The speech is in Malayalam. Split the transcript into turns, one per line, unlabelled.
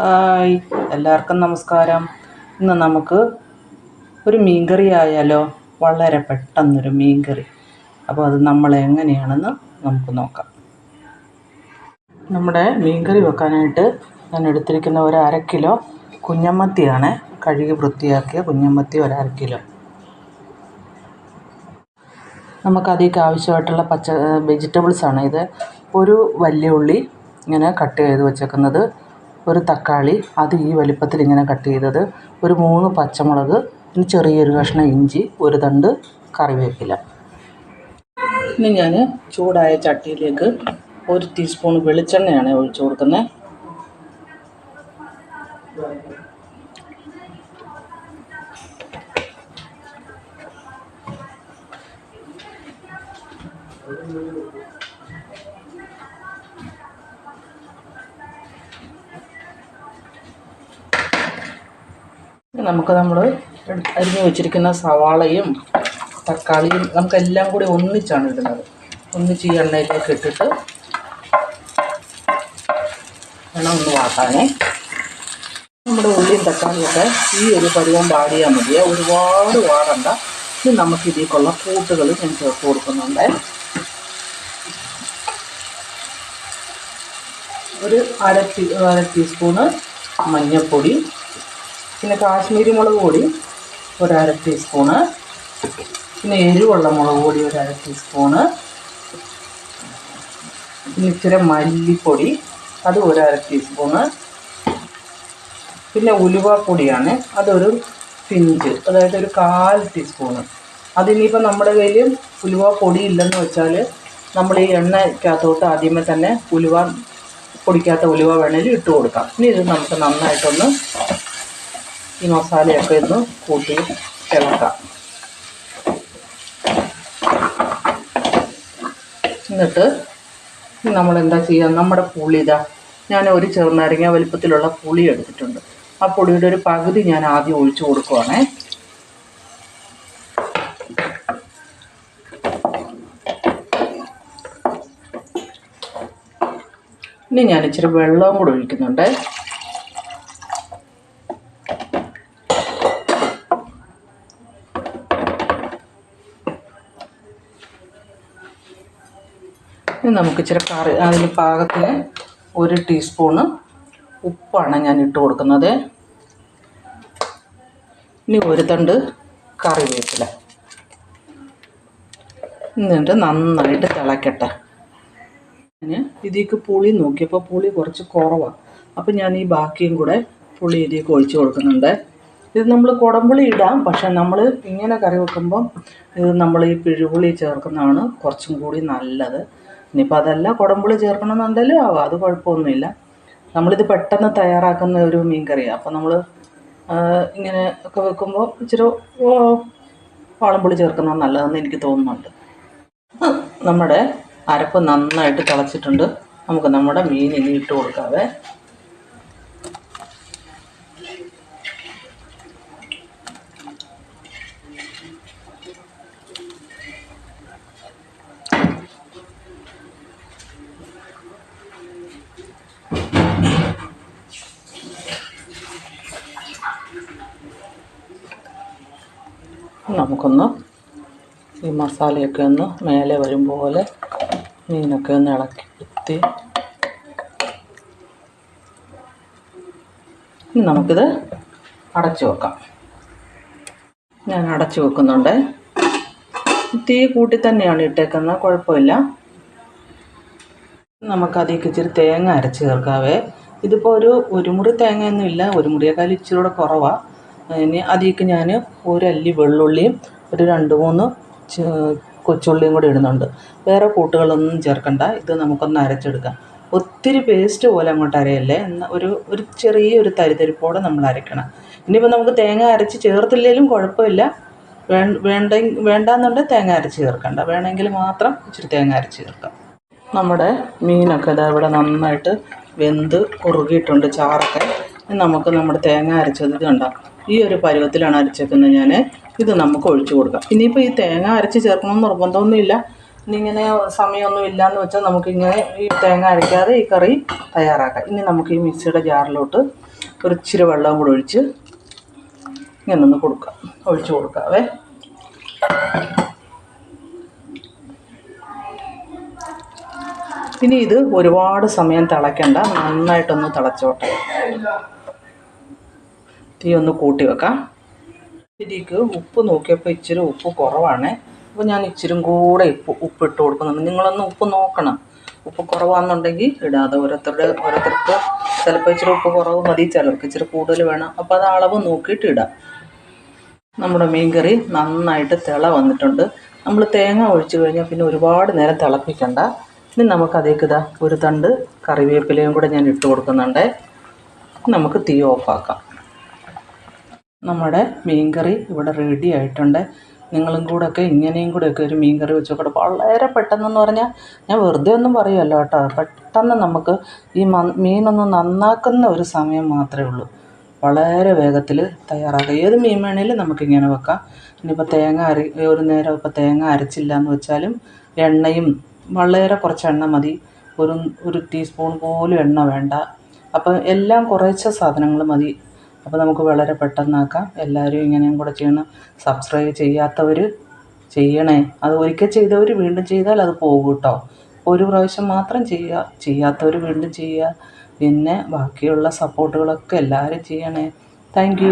ഹായ്. എല്ലാവർക്കും നമസ്കാരം. ഇന്ന് നമുക്ക് ഒരു മീൻകറി ആയാലോ? വളരെ പെട്ടെന്നൊരു മീൻകറി. അപ്പോൾ അത് നമ്മൾ എങ്ങനെയാണെന്ന് നമുക്ക് നോക്കാം. നമ്മുടെ മീൻകറി വെക്കാനായിട്ട് ഞാൻ എടുത്തിരിക്കുന്ന ഒരു അര കിലോ കുഞ്ഞമ്മത്തിയാണ് കഴുകി വൃത്തിയാക്കിയ കുഞ്ഞമ്മത്തി ഒരു അര കിലോ. നമുക്കതിലേക്ക് ആവശ്യമായിട്ടുള്ള പച്ച വെജിറ്റബിൾസാണ് ഇത്. ഒരു വലിയ ഉള്ളി ഇങ്ങനെ കട്ട് ചെയ്ത് വെച്ചേക്കുന്നത്. ഒരു തക്കാളി അത് ഈ വലിപ്പത്തിൽ ഇങ്ങനെ കട്ട് ചെയ്തത് ഒരു മൂന്ന് പച്ചമുളക് പിന്നെ ചെറിയൊരു കഷ്ണം ഇഞ്ചി ഒരു തണ്ട് കറിവേപ്പില. ഇനി ഞാൻ ചൂടായ ചട്ടിയിലേക്ക് ഒരു ടീസ്പൂൺ വെളിച്ചെണ്ണയാണ് ഒഴിച്ചു കൊടുക്കുന്നത്. നമുക്ക് നമ്മൾ അരിഞ്ഞു വെച്ചിരിക്കുന്ന സവാളയും തക്കാളിയും നമുക്കെല്ലാം കൂടി ഒന്നിച്ചാണ് ഇടുന്നത്. ഒന്നിച്ച് ഈ എണ്ണയിലേക്ക് ഇട്ടിട്ട് എണ്ണ ഒന്ന് വാട്ടാനേ. നമ്മുടെ ഉള്ളിയും തക്കാളിയൊക്കെ ഈ ഒരു പരുവം വാടിയാൽ മതിയെ. ഒരുപാട് വാടണ്ട. ഇനി നമുക്ക് ഇതിലേക്കുള്ള കൂട്ടുകൾ ഞാൻ ചേർത്ത് കൊടുക്കുന്നുണ്ട്. ഒരു അര ടീ അര ടീസ്പൂണ് മഞ്ഞൾപ്പൊടി പിന്നെ കാശ്മീരി മുളക് പൊടി ഒരു അര ടീസ്പൂണ്. പിന്നെ എരിവുള്ള മുളക് പൊടി ഒരു അര ടീസ്പൂണ്. പിന്നെ ഇച്ചിരി മല്ലിപ്പൊടി അത് ഒരു അര ടീസ്പൂണ്. പിന്നെ ഉലുവപ്പൊടിയാണ് അതൊരു പിഞ്ച് അതായത് ഒരു കാൽ ടീസ്പൂണ്. അതിനിപ്പോൾ നമ്മുടെ കയ്യിൽ ഉലുവ പൊടി ഇല്ലെന്ന് വെച്ചാൽ നമ്മൾ ഈ എണ്ണയ്ക്കകത്തോട്ട് ആദ്യമേ തന്നെ ഉലുവ പൊടിക്കാത്ത ഉലുവ വേണമെങ്കിൽ ഇട്ട് കൊടുക്കാം. ഇനി ഇത് നമുക്ക് നന്നായിട്ടൊന്ന് ഈ മസാലയൊക്കെ ഒന്ന് കൂട്ടി ഇളക്കാം. എന്നിട്ട് നമ്മൾ എന്താ ചെയ്യുക? നമ്മുടെ പുളി ഇതാ ഞാൻ ഒരു ചെറുനാരങ്ങ വലിപ്പത്തിലുള്ള പുളി എടുത്തിട്ടുണ്ട്. ആ പുളിയുടെ ഒരു പകുതി ഞാൻ ആദ്യം ഒഴിച്ചു കൊടുക്കുവാണേ. ഇനി ഞാൻ ഇച്ചിരി വെള്ളവും കൂടെ ഒഴിക്കുന്നുണ്ട്. ഇനി നമുക്ക് ഇച്ചിരി കറി അതിന് പാകത്തിന് ഒരു ടീസ്പൂണ് ഉപ്പാണ് ഞാൻ ഇട്ട് കൊടുക്കുന്നത്. ഇനി ഒരു തണ്ട് കറിവേപ്പില. എന്നിട്ട് നന്നായിട്ട് തിളക്കട്ടെ. ഞാൻ ഇതിലേക്ക് പുളി നോക്കിയപ്പോൾ പുളി കുറച്ച് കുറവാണ് അപ്പം ഞാൻ ഈ ബാക്കിയും കൂടെ പുളി ഇതിലേക്ക് ഒഴിച്ചു കൊടുക്കുന്നുണ്ട്. ഇത് നമ്മൾ കുടംപുളി ഇടാം പക്ഷെ നമ്മൾ ഇങ്ങനെ കറി വെക്കുമ്പം ഇത് നമ്മൾ ഈ പിഴുപുളി ചേർക്കുന്നതാണ് കുറച്ചും കൂടി നല്ലത്. ഇനിയിപ്പോൾ അതല്ല കുടമ്പുളി ചേർക്കണമെന്നുണ്ടെങ്കിലും ആവാം അത് കുഴപ്പമൊന്നുമില്ല. നമ്മളിത് പെട്ടെന്ന് തയ്യാറാക്കുന്ന ഒരു മീൻ കറിയാണ് അപ്പോൾ നമ്മൾ ഇങ്ങനെ ഒക്കെ വെക്കുമ്പോൾ ഇച്ചിരി വാളംപുളി ചേർക്കുന്നത് നല്ലതെന്ന് എനിക്ക് തോന്നുന്നുണ്ട്. നമ്മുടെ അരപ്പ് നന്നായിട്ട് തിളച്ചിട്ടുണ്ട്. നമുക്ക് നമ്മുടെ മീൻ ഇനി ഇട്ട് കൊടുക്കാവേ. നമുക്കൊന്ന് ഈ മസാലയൊക്കെ ഒന്ന് മേലെ വരും പോലെ മീനൊക്കെ ഒന്ന് ഇളക്കി കുത്തി. ഇനി നമുക്കിത് അടച്ചു വെക്കാം. ഞാൻ അടച്ചു വെക്കുന്നുണ്ട്. തീ കൂട്ടി തന്നെയാണ് ഇട്ടേക്കുന്നത് കുഴപ്പമില്ല. നമുക്കതിലേക്ക് ഇച്ചിരി തേങ്ങ അരച്ച് ചേർക്കാവേ. ഇതിപ്പോൾ ഒരു ഒരു മുറി തേങ്ങയൊന്നും ഇല്ല ഒരു മുറിയേക്കാൾ ഇച്ചിരി കൂടെ കുറവാണ് ഇനി അതിലേക്ക് ഞാൻ ഒരല്ലി വെള്ളുള്ളിയും ഒരു രണ്ട് മൂന്ന് കൊച്ചുള്ളിയും കൂടി ഇടുന്നുണ്ട്. വേറെ കൂട്ടുകളൊന്നും ചേർക്കണ്ട. ഇത് നമുക്കൊന്ന് അരച്ചെടുക്കാം. ഒത്തിരി പേസ്റ്റ് പോലെ അങ്ങോട്ട് അരയല്ലേ? എന്നാൽ ഒരു ഒരു ചെറിയൊരു തരിതരിപ്പോടെ നമ്മൾ അരയ്ക്കണം ഇനിയിപ്പോൾ നമുക്ക് തേങ്ങ അരച്ച് ചേർത്തില്ലെങ്കിലും കുഴപ്പമില്ല. വേ വേണ്ട വേണ്ടാന്നുണ്ടെങ്കിൽ തേങ്ങ അരച്ച് ചേർക്കണ്ട. വേണമെങ്കിൽ മാത്രം ഇച്ചിരി തേങ്ങ അരച്ച് ചേർക്കാം. നമ്മുടെ മീനൊക്കെ ഇതാ ഇവിടെ നന്നായിട്ട് വെന്ത് കുറുകിയിട്ടുണ്ട് ചാറൊക്കെ. നമുക്ക് നമ്മുടെ തേങ്ങ അരച്ചത് കണ്ടോ ഈ ഒരു പരുവത്തിലാണ് അരച്ചേക്കുന്നത് ഞാൻ ഇത് നമുക്ക് ഒഴിച്ചു കൊടുക്കാം. ഇനിയിപ്പോൾ ഈ തേങ്ങ അരച്ച് ചേർക്കണമെന്ന് നിർബന്ധമൊന്നുമില്ല ഇന്നിങ്ങനെ സമയമൊന്നും ഇല്ലയെന്ന് വെച്ചാൽ നമുക്കിങ്ങനെ ഈ തേങ്ങ അരയ്ക്കാതെ ഈ കറി തയ്യാറാക്കാം. ഇനി നമുക്ക് ഈ മിക്സിയുടെ ജാറിലോട്ട് ഒരു ഇച്ചിരി വെള്ളം കൂടെ ഒഴിച്ച് ഇങ്ങനെ ഒന്ന് കൊടുക്കാം. ഒഴിച്ചു കൊടുക്കാവേ. ഇനി ഇത് ഒരുപാട് സമയം തിളയ്ക്കണ്ട. നന്നായിട്ടൊന്ന് തിളച്ചോട്ടെ. തീ ഒന്ന് കൂട്ടി വെക്കാം. ഇതിലേക്ക് ഉപ്പ് നോക്കിയപ്പോൾ ഇച്ചിരി ഉപ്പ് കുറവാണ്. അപ്പോൾ ഞാൻ ഇച്ചിരി കൂടെ ഉപ്പ് ഉപ്പ് ഇട്ട് കൊടുക്കുന്നുണ്ട്. നിങ്ങളൊന്ന് ഉപ്പ് നോക്കണം. ഉപ്പ് കുറവാണെന്നുണ്ടെങ്കിൽ ഇടാതെ ഓരോരുത്തരുടെ ഓരോരുത്തർക്ക് ചിലപ്പോൾ ഇച്ചിരി ഉപ്പ് കുറവ് മതി. ചിലർക്ക് ഇച്ചിരി കൂടുതൽ വേണം. അപ്പോൾ അത് അളവ് നോക്കിയിട്ട് ഇടാം. നമ്മുടെ മീൻകറി നന്നായിട്ട് തിള വന്നിട്ടുണ്ട്. നമ്മൾ തേങ്ങ ഒഴിച്ചു കഴിഞ്ഞാൽ പിന്നെ ഒരുപാട് നേരം തിളപ്പിക്കണ്ട. ഇനി നമുക്കതേക്ക് ഇതാ ഒരു തണ്ട് കറിവേപ്പിലയും കൂടെ ഞാൻ ഇട്ട് കൊടുക്കുന്നുണ്ട്. നമുക്ക് തീ ഓഫാക്കാം. നമ്മുടെ മീൻ കറി ഇവിടെ റെഡി ആയിട്ടുണ്ട്. നിങ്ങളും കൂടെ ഒക്കെ ഇങ്ങനെയും കൂടെ ഒക്കെ ഒരു മീൻകറി വെച്ച് നോക്കട്ടെ. വളരെ പെട്ടെന്നെന്ന് പറഞ്ഞാൽ ഞാൻ വെറുതെ ഒന്നും പറയുമല്ലോ കേട്ടോ. പെട്ടെന്ന് നമുക്ക് ഈ മീനൊന്ന് നന്നാക്കുന്ന ഒരു സമയം മാത്രമേ ഉള്ളൂ. വളരെ വേഗത്തിൽ തയ്യാറാക്കുക ഏത് മീൻ വേണേലും നമുക്കിങ്ങനെ വെക്കാം. ഇനിയിപ്പോൾ തേങ്ങ അരി ഒരു നേരം ഇപ്പോൾ തേങ്ങ അരച്ചില്ല എന്ന് വെച്ചാലും എണ്ണയും വളരെ കുറച്ച് എണ്ണ മതി. ഒരു ഒരു ടീസ്പൂൺ പോലും എണ്ണ വേണ്ട. അപ്പം എല്ലാം കുറേശ്ശെ സാധനങ്ങൾ മതി. അപ്പോൾ നമുക്ക് വളരെ പെട്ടെന്നാക്കാം എല്ലാവരും ഇങ്ങനെയും കൂടെ ചെയ്യണം. സബ്സ്ക്രൈബ് ചെയ്യാത്തവർ ചെയ്യണേ. അത് ഒരിക്കൽ ചെയ്തവർ വീണ്ടും ചെയ്താൽ അത് പോകും കേട്ടോ ഒരു പ്രാവശ്യം മാത്രം ചെയ്യുക. ചെയ്യാത്തവർ വീണ്ടും ചെയ്യുക. പിന്നെ ബാക്കിയുള്ള സപ്പോർട്ടുകളൊക്കെ എല്ലാവരും ചെയ്യണേ. താങ്ക്